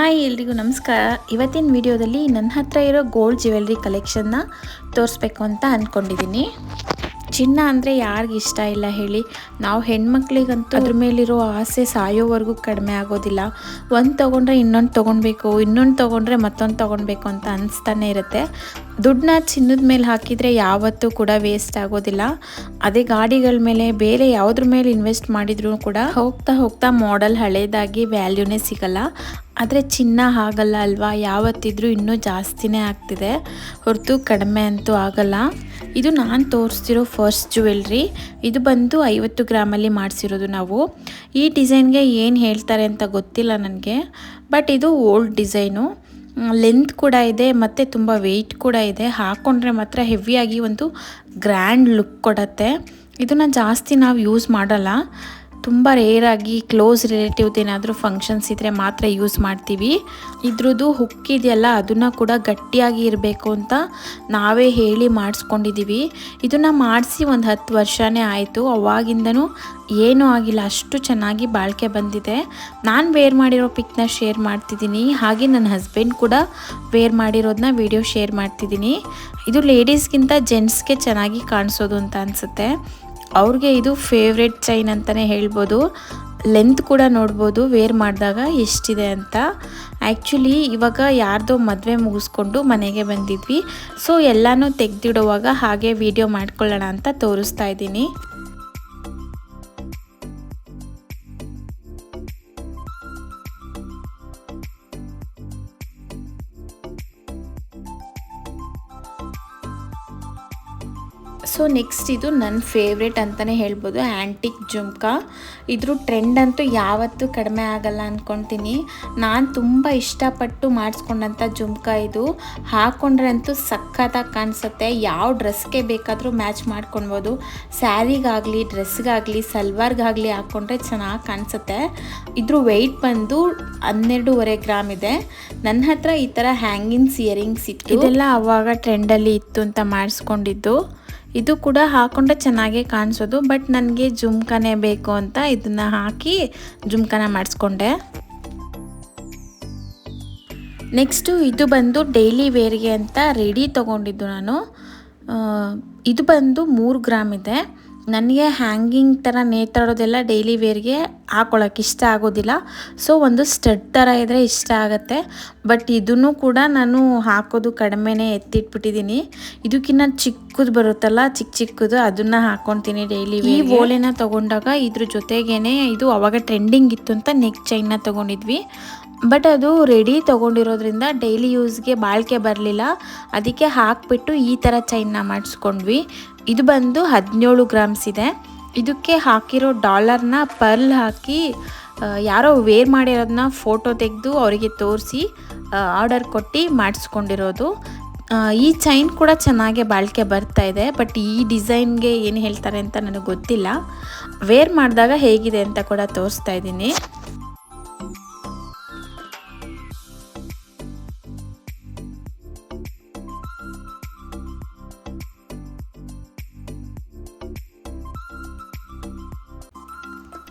Hi ಎಲ್ರಿಗೂ ನಮಸ್ಕಾರ. ಇವತ್ತಿನ ವಿಡಿಯೋದಲ್ಲಿ ನನ್ನ ಹತ್ರ ಇರೋ ಗೋಲ್ಡ್ ಜ್ಯುವೆಲ್ರಿ ಕಲೆಕ್ಷನ್ನ ತೋರಿಸ್ಬೇಕು ಅಂತ ಅಂದ್ಕೊಂಡಿದ್ದೀನಿ ಚಿನ್ನ ಅಂದರೆ ಯಾರಿಗೆ ಇಷ್ಟ ಇಲ್ಲ ಹೇಳಿ. ನಾವು ಹೆಣ್ಮಕ್ಳಿಗಂತೂ ಅದ್ರ ಮೇಲಿರೋ ಆಸೆ ಸಾಯೋವರೆಗೂ ಕಡಿಮೆ ಆಗೋದಿಲ್ಲ. ಒಂದು ತೊಗೊಂಡ್ರೆ ಇನ್ನೊಂದು ತೊಗೊಳ್ಬೇಕು ಇನ್ನೊಂದು ತೊಗೊಂಡ್ರೆ ಮತ್ತೊಂದು ತೊಗೊಳ್ಬೇಕು ಅಂತ ಅನಿಸ್ತಾನೆ ಇರುತ್ತೆ. ದುಡ್ಡನ್ನ ಚಿನ್ನದ ಮೇಲೆ ಹಾಕಿದರೆ ಯಾವತ್ತೂ ಕೂಡ ವೇಸ್ಟ್ ಆಗೋದಿಲ್ಲ. ಅದೇ ಗಾಡಿಗಳ ಮೇಲೆ ಬೇರೆ ಯಾವುದ್ರ ಮೇಲೆ ಇನ್ವೆಸ್ಟ್ ಮಾಡಿದ್ರು ಕೂಡ ಹೋಗ್ತಾ ಹೋಗ್ತಾ ಮಾಡೆಲ್ ಹಳೇದಾಗಿ ವ್ಯಾಲ್ಯೂನೇ ಸಿಗಲ್ಲ. ಆದರೆ ಚಿನ್ನ ಆಗಲ್ಲ ಅಲ್ವಾ? ಯಾವತ್ತಿದ್ರೂ ಇನ್ನೂ ಜಾಸ್ತಿನೇ ಆಗ್ತಿದೆ. ಹೊರತು ಕಡಿಮೆ ಅಂತೂ ಆಗಲ್ಲ. ಇದು ನಾನು ತೋರಿಸ್ತಿರೋ ಫಸ್ಟ್ ಜ್ಯುವೆಲ್ರಿ ಇದು ಬಂದು ಐವತ್ತು ಗ್ರಾಮಲ್ಲಿ ಮಾಡಿಸಿರೋದು ನಾವು. ಈ ಡಿಸೈನ್ಗೆ ಏನು ಹೇಳ್ತಾರೆ ಅಂತ ಗೊತ್ತಿಲ್ಲ ನನಗೆ. ಬಟ್ ಇದು ಓಲ್ಡ್ ಡಿಸೈನು. ಲೆಂತ್ ಕೂಡ ಇದೆ, ಮತ್ತು ತುಂಬ ವೆಯ್ಟ್ ಕೂಡ ಇದೆ. ಹಾಕ್ಕೊಂಡ್ರೆ ಮಾತ್ರ ಹೆವಿಯಾಗಿ ಒಂದು ಗ್ರ್ಯಾಂಡ್ ಲುಕ್ ಕೊಡತ್ತೆ. ಇದನ್ನು ಜಾಸ್ತಿ ನಾವು ಯೂಸ್ ಮಾಡಲ್ಲ. ತುಂಬ ರೇರಾಗಿ ಕ್ಲೋಸ್ ರಿಲೇಟಿವ್ದು ಏನಾದರೂ ಫಂಕ್ಷನ್ಸ್ ಇದ್ದರೆ ಮಾತ್ರ ಯೂಸ್ ಮಾಡ್ತೀವಿ. ಇದ್ರದ್ದು ಹುಕ್ಕಿದೆಯಲ್ಲ ಅದನ್ನು ಕೂಡ ಗಟ್ಟಿಯಾಗಿ ಇರಬೇಕು ಅಂತ ನಾವೇ ಹೇಳಿ ಮಾಡಿಸ್ಕೊಂಡಿದ್ದೀವಿ ಇದನ್ನು ಮಾಡಿಸಿ ಒಂದು ಹತ್ತು ವರ್ಷವೇ ಆಯಿತು. ಅವಾಗಿಂದನೂ ಏನೂ ಆಗಿಲ್ಲ, ಅಷ್ಟು ಚೆನ್ನಾಗಿ ಬಾಳಿಕೆ ಬಂದಿದೆ. ನಾನು ವೇರ್ ಮಾಡಿರೋ ಪಿಕ್ನ ಶೇರ್ ಮಾಡ್ತಿದ್ದೀನಿ. ಹಾಗೆ ನನ್ನ ಹಸ್ಬೆಂಡ್ ಕೂಡ ವೇರ್ ಮಾಡಿರೋದನ್ನ ವಿಡಿಯೋ ಶೇರ್ ಮಾಡ್ತಿದ್ದೀನಿ. ಇದು ಲೇಡೀಸ್ಗಿಂತ ಜೆಂಟ್ಸ್ಗೆ ಚೆನ್ನಾಗಿ ಕಾಣಿಸೋದು ಅಂತ ಅನಿಸುತ್ತೆ. ಅವ್ರಿಗೆ ಇದು ಫೇವ್ರೆಟ್ ಚೈನ್ ಅಂತಲೇ ಹೇಳ್ಬೋದು. ಲೆಂತ್ ಕೂಡ ನೋಡ್ಬೋದು ವೇರ್ ಮಾಡಿದಾಗ ಎಷ್ಟಿದೆ ಅಂತ. ಆ್ಯಕ್ಚುಲಿ ಇವಾಗ ಯಾರ್ದೋ ಮದುವೆ ಮುಗಿಸ್ಕೊಂಡು ಮನೆಗೆ ಬಂದಿದ್ವಿ. ಸೊ ಎಲ್ಲನೂ ತೆಗೆದಿಡುವಾಗ ಹಾಗೆ ವಿಡಿಯೋ ಮಾಡ್ಕೊಳ್ಳೋಣ ಅಂತ ತೋರಿಸ್ತಾ ಇದ್ದೀನಿ. ಸೊ ನೆಕ್ಸ್ಟ್ ಇದು ನನ್ನ ಫೇವ್ರೇಟ್ ಅಂತಲೇ ಹೇಳ್ಬೋದು ಆ್ಯಂಟಿಕ್ ಜುಮ್ಕಾ. ಇದ್ರ ಟ್ರೆಂಡ್ ಅಂತೂ ಯಾವತ್ತೂ ಕಡಿಮೆ ಆಗಲ್ಲ ಅಂದ್ಕೊತೀನಿ ನಾನು ತುಂಬ ಇಷ್ಟಪಟ್ಟು ಮಾಡಿಸ್ಕೊಂಡಂಥ ಜುಮ್ಕಾ ಇದು. ಹಾಕ್ಕೊಂಡ್ರೆ ಅಂತೂ ಸಖತ್ತಾಗಿ ಕಾಣಿಸುತ್ತೆ. ಯಾವ ಡ್ರೆಸ್ಗೆ ಬೇಕಾದರೂ ಮ್ಯಾಚ್ ಮಾಡ್ಕೊಳ್ಬೋದು ಸ್ಯಾರಿಗಾಗಲಿ ಡ್ರೆಸ್ಗಾಗಲಿ ಸಲ್ವಾರ್ಗಾಗಲಿ ಹಾಕ್ಕೊಂಡ್ರೆ ಚೆನ್ನಾಗಿ ಕಾಣಿಸುತ್ತೆ. ಇದ್ರ ವೆಯ್ಟ್ ಬಂದು ಹನ್ನೆರಡೂವರೆ ಗ್ರಾಮ್ ಇದೆ. ನನ್ನ ಹತ್ರ ಈ ಥರ ಹ್ಯಾಂಗಿಂಗ್ಸ್ ಇಯರಿಂಗ್ಸ್ ಇತ್ತು. ಇದೆಲ್ಲ ಆವಾಗ ಟ್ರೆಂಡಲ್ಲಿ ಇತ್ತು ಅಂತ ಮಾಡಿಸ್ಕೊಂಡಿದ್ದು. ಇದು ಕೂಡ ಹಾಕೊಂಡ್ರೆ ಚೆನ್ನಾಗೇ ಕಾಣಿಸೋದು, ಬಟ್ ನನಗೆ ಜುಮ್ಕನೇ ಬೇಕು ಅಂತ ಇದನ್ನು ಹಾಕಿ ಜುಮ್ಕನ ಮಾಡಿಸ್ಕೊಂಡೆ. ನೆಕ್ಸ್ಟು ಇದು ಬಂದು ಡೈಲಿ ವೇರ್ಗೆ ಅಂತ ರೆಡಿ ತೊಗೊಂಡಿದ್ದು ನಾನು. ಇದು ಬಂದು ಮೂರು ಗ್ರಾಮ್ ಇದೆ. ನನಗೆ ಹ್ಯಾಂಗಿಂಗ್ ಥರ ನೇತಾಡೋದೆಲ್ಲ ಡೈಲಿ ವೇರ್ಗೆ ಹಾಕೊಳಕ್ಕೆ ಇಷ್ಟ ಆಗೋದಿಲ್ಲ. ಸೊ ಒಂದು ಸ್ಟಡ್ ಥರ ಇದ್ದರೆ ಇಷ್ಟ ಆಗುತ್ತೆ. ಬಟ್ ಇದನ್ನು ಕೂಡ ನಾನು ಹಾಕೋದು ಕಡಿಮೆನೇ ಎತ್ತಿಟ್ಬಿಟ್ಟಿದ್ದೀನಿ ಇದಕ್ಕಿಂತ ಚಿಕ್ಕದು ಬರುತ್ತಲ್ಲ ಚಿಕ್ಕ ಚಿಕ್ಕದು ಅದನ್ನು ಹಾಕ್ಕೊತೀನಿ ಡೈಲಿ ಈ ಓಲೆನ ತೊಗೊಂಡಾಗ ಇದ್ರ ಜೊತೆಗೇ ಇದು ಅವಾಗ ಟ್ರೆಂಡಿಂಗ್ ಇತ್ತು ಅಂತ ನೆಕ್ ಚೈನ್ನ ತೊಗೊಂಡಿದ್ವಿ. ಬಟ್ ಅದು ರೆಡಿ ತೊಗೊಂಡಿರೋದ್ರಿಂದ ಡೈಲಿ ಯೂಸ್ಗೆ ಬಾಳಿಕೆ ಬರಲಿಲ್ಲ. ಅದಕ್ಕೆ ಹಾಕಿಬಿಟ್ಟು ಈ ಥರ ಚೈನ್ನ ಮಾಡಿಸ್ಕೊಂಡ್ವಿ. ಇದು ಬಂದು ಹದಿನೇಳು ಗ್ರಾಮ್ಸ್ ಇದೆ. ಇದಕ್ಕೆ ಹಾಕಿರೋ ಡಾಲರ್ನ ಪರ್ಲ್ ಹಾಕಿ ಯಾರೋ ವೇರ್ ಮಾಡಿರೋದನ್ನ ಫೋಟೋ ತೆಗೆದು ಅವರಿಗೆ ತೋರಿಸಿ ಆರ್ಡರ್ ಕೊಟ್ಟು ಮಾಡಿಸ್ಕೊಂಡಿರೋದು. ಈ ಚೈನ್ ಕೂಡ ಚೆನ್ನಾಗೆ ಬಾಳಿಕೆ ಬರ್ತಾ ಇದೆ. ಬಟ್ ಈ ಡಿಸೈನ್ಗೆ ಏನು ಹೇಳ್ತಾರೆ ಅಂತ ನನಗೆ ಗೊತ್ತಿಲ್ಲ. ವೇರ್ ಮಾಡಿದಾಗ ಹೇಗಿದೆ ಅಂತ ಕೂಡ ತೋರಿಸ್ತಾ ಇದ್ದೀನಿ.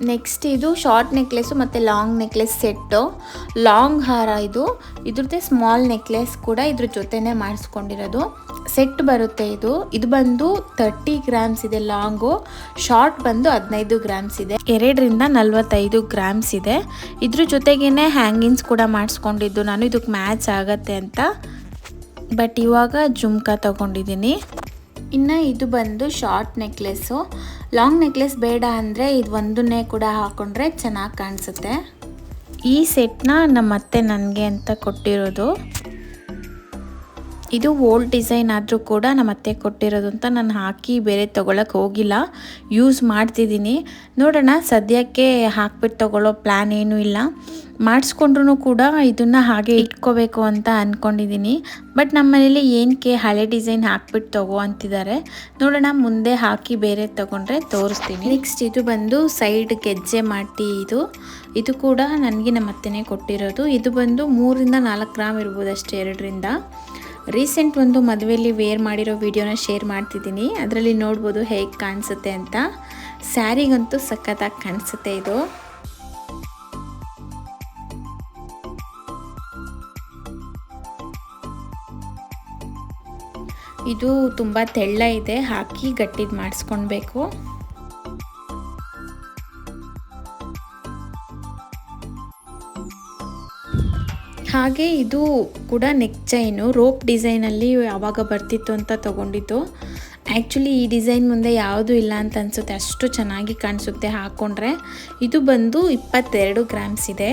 ನೆಕ್ಸ್ಟ್ ಇದು ಶಾರ್ಟ್ ನೆಕ್ಲೆಸ್ಸು ಮತ್ತು ಲಾಂಗ್ ನೆಕ್ಲೆಸ್ ಸೆಟ್ಟು ಲಾಂಗ್ ಹಾರ ಇದು. ಇದ್ರದ್ದೇ ಸ್ಮಾಲ್ ನೆಕ್ಲೆಸ್ ಕೂಡ ಇದ್ರ ಜೊತೆನೇ ಮಾಡಿಸ್ಕೊಂಡಿರೋದು. ಸೆಟ್ ಬರುತ್ತೆ ಇದು. ಇದು ಬಂದು ತರ್ಟಿ ಗ್ರಾಮ್ಸ್ ಇದೆ ಲಾಂಗು ಶಾರ್ಟ್ ಬಂದು ಹದಿನೈದು ಗ್ರಾಮ್ಸ್ ಇದೆ. ಎರಡರಿಂದ ನಲ್ವತ್ತೈದು ಗ್ರಾಮ್ಸ್ ಇದೆ. ಇದ್ರ ಜೊತೆಗೇನೆ ಹ್ಯಾಂಗಿಂಗ್ಸ್ ಕೂಡ ಮಾಡಿಸ್ಕೊಂಡಿದ್ದು ನಾನು. ಇದಕ್ಕೆ ಮ್ಯಾಚ್ ಆಗತ್ತೆ ಅಂತ. ಬಟ್ ಇವಾಗ ಜುಮ್ಕಾ ತಗೊಂಡಿದ್ದೀನಿ. ಇನ್ನು ಇದು ಬಂದು ಶಾರ್ಟ್ ನೆಕ್ಲೆಸ್ಸು ಲಾಂಗ್ ನೆಕ್ಲೆಸ್ ಬೇಡ ಅಂದರೆ ಇದು ಒಂದನ್ನೇ ಕೂಡ ಹಾಕ್ಕೊಂಡ್ರೆ ಚೆನ್ನಾಗಿ ಕಾಣಿಸುತ್ತೆ. ಈ ಸೆಟ್ನ ನಮ್ಮ ಅತ್ತೆ ನನಗೆ ಅಂತ ಕೊಟ್ಟಿರೋದು. ಇದು ಓಲ್ಡ್ ಡಿಸೈನ್ ಆದರೂ ಕೂಡ ನಮ್ಮ ಅತ್ತೆ ಕೊಟ್ಟಿರೋದು ಅಂತ ನಾನು ಹಾಕಿ ಬೇರೆ ತೊಗೊಳಕ್ಕೆ ಹೋಗಿಲ್ಲ. ಯೂಸ್ ಮಾಡ್ತಿದ್ದೀನಿ. ನೋಡೋಣ, ಸದ್ಯಕ್ಕೆ ಹಾಕ್ಬಿಟ್ಟು ತೊಗೊಳ್ಳೋ ಪ್ಲ್ಯಾನ್ ಏನೂ ಇಲ್ಲ. ಮಾಡಿಸ್ಕೊಂಡ್ರೂ ಕೂಡ ಇದನ್ನು ಹಾಗೆ ಇಟ್ಕೋಬೇಕು ಅಂತ ಅಂದ್ಕೊಂಡಿದ್ದೀನಿ ಬಟ್ ನಮ್ಮ ಮನೇಲಿ ಏನಕ್ಕೆ ಹಳೆ ಡಿಸೈನ್ ಹಾಕ್ಬಿಟ್ಟು ತಗೋ ಅಂತಿದ್ದಾರೆ. ನೋಡೋಣ, ಮುಂದೆ ಹಾಕಿ ಬೇರೆ ತೊಗೊಂಡ್ರೆ ತೋರಿಸ್ತೀನಿ. ನೆಕ್ಸ್ಟ್ ಇದು ಬಂದು ಸೈಡ್ ಗೆಜ್ಜೆ ಮಾಡಿ ಇದು. ಇದು ಕೂಡ ನನಗೆ ನಮ್ಮ ಅತ್ತೆನೇ ಕೊಟ್ಟಿರೋದು. ಇದು ಬಂದು ಮೂರಿಂದ ನಾಲ್ಕು ಗ್ರಾಮ್ ಇರ್ಬೋದು ಅಷ್ಟೇ, ಎರಡರಿಂದ. ರೀಸೆಂಟ್ ಒಂದು ಮದುವೆಯಲ್ಲಿ ವೇರ್ ಮಾಡಿರೋ ವಿಡಿಯೋನ ಶೇರ್ ಮಾಡ್ತಿದ್ದೀನಿ. ಅದರಲ್ಲಿ ನೋಡ್ಬೋದು ಹೇಗೆ ಕಾಣಿಸುತ್ತೆ ಅಂತ. ಸ್ಯಾರಿಗಂತೂ ಸಖತ್ತಾಗಿ ಕಾಣಿಸುತ್ತೆ ಇದು. ಇದು ತುಂಬ ತೆಳ್ಳ ಇದೆ. ಹಾಕಿ ಗಟ್ಟಿದ್ ಮಾಡಿಸ್ಕೊಳ್ಬೇಕು ಹಾಗೆ ಇದು ಕೂಡ ನೆಕ್ ಚೈನು ರೋಪ್ ಡಿಸೈನಲ್ಲಿ ಯಾವಾಗ ಬರ್ತಿತ್ತು ಅಂತ ತೊಗೊಂಡಿದ್ದು. ಆ್ಯಕ್ಚುಲಿ ಈ ಡಿಸೈನ್ ಮುಂದೆ ಯಾವುದೂ ಇಲ್ಲ ಅಂತ ಅನಿಸುತ್ತೆ. ಅಷ್ಟು ಚೆನ್ನಾಗಿ ಕಾಣಿಸುತ್ತೆ ಹಾಕ್ಕೊಂಡ್ರೆ ಇದು ಬಂದು ಇಪ್ಪತ್ತೆರಡು ಗ್ರಾಮ್ಸ್ ಇದೆ.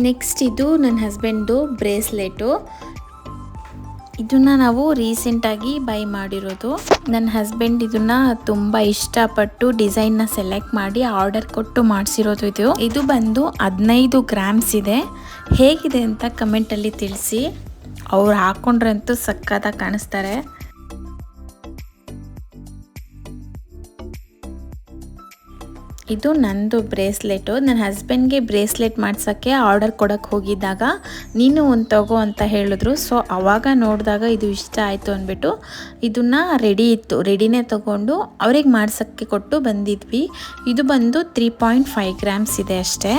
ನೆಕ್ಸ್ಟ್ ಇದು ನನ್ನ ಹಸ್ಬೆಂಡು ಬ್ರೇಸ್ಲೆಟು ಇದನ್ನ ನಾವು ರೀಸೆಂಟಾಗಿ ಬೈ ಮಾಡಿರೋದು. ನನ್ನ ಹಸ್ಬೆಂಡ್ ಇದನ್ನ ತುಂಬ ಇಷ್ಟಪಟ್ಟು ಡಿಸೈನ್ನ ಸೆಲೆಕ್ಟ್ ಮಾಡಿ ಆರ್ಡರ್ ಕೊಟ್ಟು ಮಾಡಿಸಿರೋದು ಇದು. ಇದು ಬಂದು ಹದಿನೈದು ಗ್ರಾಮ್ಸ್ ಇದೆ. ಹೇಗಿದೆ ಅಂತ ಕಮೆಂಟಲ್ಲಿ ತಿಳಿಸಿ. ಅವ್ರು ಹಾಕ್ಕೊಂಡ್ರಂತೂ ಸಕ್ಕತ್ತಾಗಿ ಕಾಣಿಸ್ತಾರೆ. ಇದು ನಂದು ಬ್ರೇಸ್ಲೆಟು. ನನ್ನ ಹಸ್ಬೆಂಡ್ಗೆ ಬ್ರೇಸ್ಲೆಟ್ ಮಾಡ್ಸೋಕ್ಕೆ ಆರ್ಡರ್ ಕೊಡೋಕ್ಕೆ ಹೋಗಿದ್ದಾಗ ನೀನು ಒಂದು ತಗೋ ಅಂತ ಹೇಳಿದ್ರು. ಸೊ ಆವಾಗ ನೋಡಿದಾಗ ಇದು ಇಷ್ಟ ಆಯಿತು ಅಂದ್ಬಿಟ್ಟು ಇದನ್ನು ರೆಡಿ ಇತ್ತು. ರೆಡಿನೇ ತೊಗೊಂಡು ಅವ್ರಿಗೆ ಮಾಡ್ಸೋಕ್ಕೆ ಕೊಟ್ಟು ಬಂದಿದ್ವಿ. ಇದು ಬಂದು ತ್ರೀ ಪಾಯಿಂಟ್ ಫೈವ್ ಗ್ರಾಮ್ಸ್ ಇದೆ ಅಷ್ಟೇ.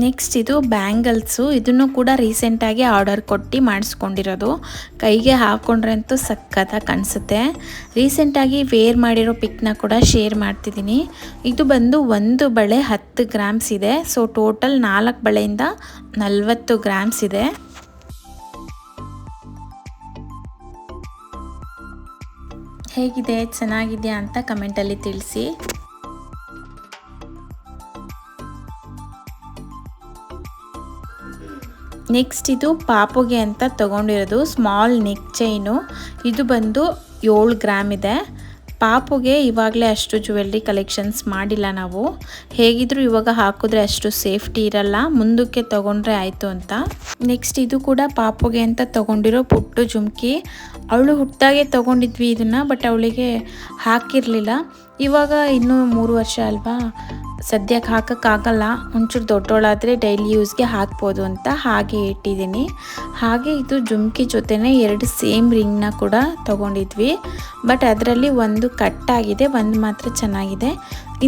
ನೆಕ್ಸ್ಟ್ ಇದು ಬ್ಯಾಂಗಲ್ಸು. ಇದನ್ನು ಕೂಡ ರೀಸೆಂಟಾಗಿ ಆರ್ಡರ್ ಕೊಟ್ಟು ಮಾಡಿಸ್ಕೊಂಡಿರೋದು. ಕೈಗೆ ಹಾಕ್ಕೊಂಡ್ರೆ ಅಂತೂ ಸಖತ್ತಾಗಿ ಕಾಣಿಸುತ್ತೆ ರೀಸೆಂಟಾಗಿ ವೇರ್ ಮಾಡಿರೋ ಪಿಕ್ನ ಕೂಡ ಶೇರ್ ಮಾಡ್ತಿದ್ದೀನಿ. ಇದು ಬಂದು ಒಂದು ಬಳೆ ಹತ್ತು ಗ್ರಾಮ್ಸ್ ಇದೆ. ಸೊ ಟೋಟಲ್ ನಾಲ್ಕು ಬಳೆಯಿಂದ ನಲವತ್ತು ಗ್ರಾಮ್ಸ್ ಇದೆ. ಹೇಗಿದೆ? ಚೆನ್ನಾಗಿದೆಯಾ ಅಂತ ಕಮೆಂಟಲ್ಲಿ ತಿಳಿಸಿ. ನೆಕ್ಸ್ಟ್ ಇದು ಪಾಪುಗೆ ಅಂತ ತಗೊಂಡಿರೋದು ಸ್ಮಾಲ್ ನೆಕ್ ಚೈನು. ಇದು ಬಂದು ಏಳು ಗ್ರಾಮ್ ಇದೆ. ಪಾಪುಗೆ ಇವಾಗಲೇ ಅಷ್ಟು ಜ್ಯುವೆಲ್ರಿ ಕಲೆಕ್ಷನ್ಸ್ ಮಾಡಿಲ್ಲ ನಾವು. ಹೇಗಿದ್ರು ಇವಾಗ ಹಾಕಿದ್ರೆ ಅಷ್ಟು ಸೇಫ್ಟಿ ಇರಲ್ಲ. ಮುಂದಕ್ಕೆ ತೊಗೊಂಡ್ರೆ ಆಯಿತು ಅಂತ. ನೆಕ್ಸ್ಟ್ ಇದು ಕೂಡ ಪಾಪುಗೆ ಅಂತ ತಗೊಂಡಿರೋ ಪುಟ್ಟು ಜುಮ್ಕಿ. ಅವಳು ಹುಟ್ಟಾಗೆ ತಗೊಂಡಿದ್ವಿ ಇದನ್ನು ಬಟ್ ಅವಳಿಗೆ ಹಾಕಿರಲಿಲ್ಲ. ಇವಾಗ ಇನ್ನೂ ಮೂರು ವರ್ಷ ಅಲ್ವಾ? ಸದ್ಯಕ್ಕೆ ಹಾಕೋಕ್ಕಾಗಲ್ಲ, ಒಂಚೂರು ದೊಡ್ಡೋಳಾದರೆ ಡೈಲಿ ಯೂಸ್ಗೆ ಹಾಕ್ಬೋದು ಅಂತ ಹಾಗೆ ಇಟ್ಟಿದ್ದೀನಿ. ಹಾಗೆ ಇದು ಜುಮ್ಕಿ ಜೊತೆನೇ ಎರಡು ಸೇಮ್ ರಿಂಗ್ನ ಕೂಡ ತೊಗೊಂಡಿದ್ವಿ. ಬಟ್ ಅದರಲ್ಲಿ ಒಂದು ಕಟ್ಟಾಗಿದೆ ಒಂದು ಮಾತ್ರ ಚೆನ್ನಾಗಿದೆ.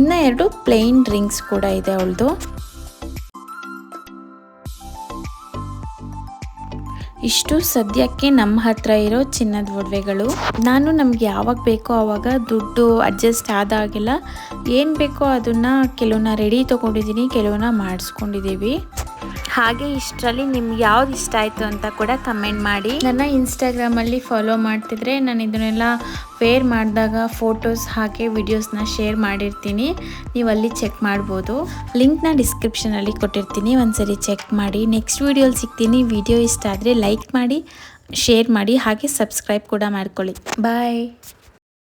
ಇನ್ನು ಎರಡು ಪ್ಲೇನ್ ರಿಂಗ್ಸ್ ಕೂಡ ಇದೆ ಅವಳದು. ಇಷ್ಟು ಸದ್ಯಕ್ಕೆ ನಮ್ಮ ಹತ್ರ ಇರೋ ಚಿನ್ನದ ಒಡವೆಗಳು. ನಾನು ನಮ್ಗೆ ಯಾವಾಗ ಬೇಕೋ ಆವಾಗ ದುಡ್ಡು ಅಡ್ಜಸ್ಟ್ ಆದಾಗೆಲ್ಲ ಏನು ಬೇಕೋ ಅದನ್ನು ಕೆಲವನ್ನ ರೆಡಿ ತೊಗೊಂಡಿದ್ದೀನಿ ಕೆಲವನ್ನ ಮಾಡಿಸ್ಕೊಂಡಿದ್ದೀವಿ. ಹಾಗೆ ಇಷ್ಟರಲ್ಲಿ ನಿಮ್ಗೆ ಯಾವ್ದು ಇಷ್ಟ ಆಯಿತು ಅಂತ ಕೂಡ ಕಮೆಂಟ್ ಮಾಡಿ. ನನ್ನ ಇನ್ಸ್ಟಾಗ್ರಾಮಲ್ಲಿ ಫಾಲೋ ಮಾಡ್ತಿದ್ರೆ ನಾನು ಇದನ್ನೆಲ್ಲ ವೇರ್ ಮಾಡಿದಾಗ ಫೋಟೋಸ್ ಹಾಗೆ ವಿಡಿಯೋಸ್ನ ಶೇರ್ ಮಾಡಿರ್ತೀನಿ. ನೀವು ಅಲ್ಲಿ ಚೆಕ್ ಮಾಡ್ಬೋದು. ಲಿಂಕ್ನ ಡಿಸ್ಕ್ರಿಪ್ಷನಲ್ಲಿ ಕೊಟ್ಟಿರ್ತೀನಿ. ಒಂದ್ಸರಿ ಚೆಕ್ ಮಾಡಿ. ನೆಕ್ಸ್ಟ್ ವೀಡಿಯೋಲಿ ಸಿಗ್ತೀನಿ. ವಿಡಿಯೋ ಇಷ್ಟ ಆದರೆ ಲೈಕ್ ಮಾಡಿ ಶೇರ್ ಮಾಡಿ, ಹಾಗೆ ಸಬ್ಸ್ಕ್ರೈಬ್ ಕೂಡ ಮಾಡ್ಕೊಳ್ಳಿ. ಬಾಯ್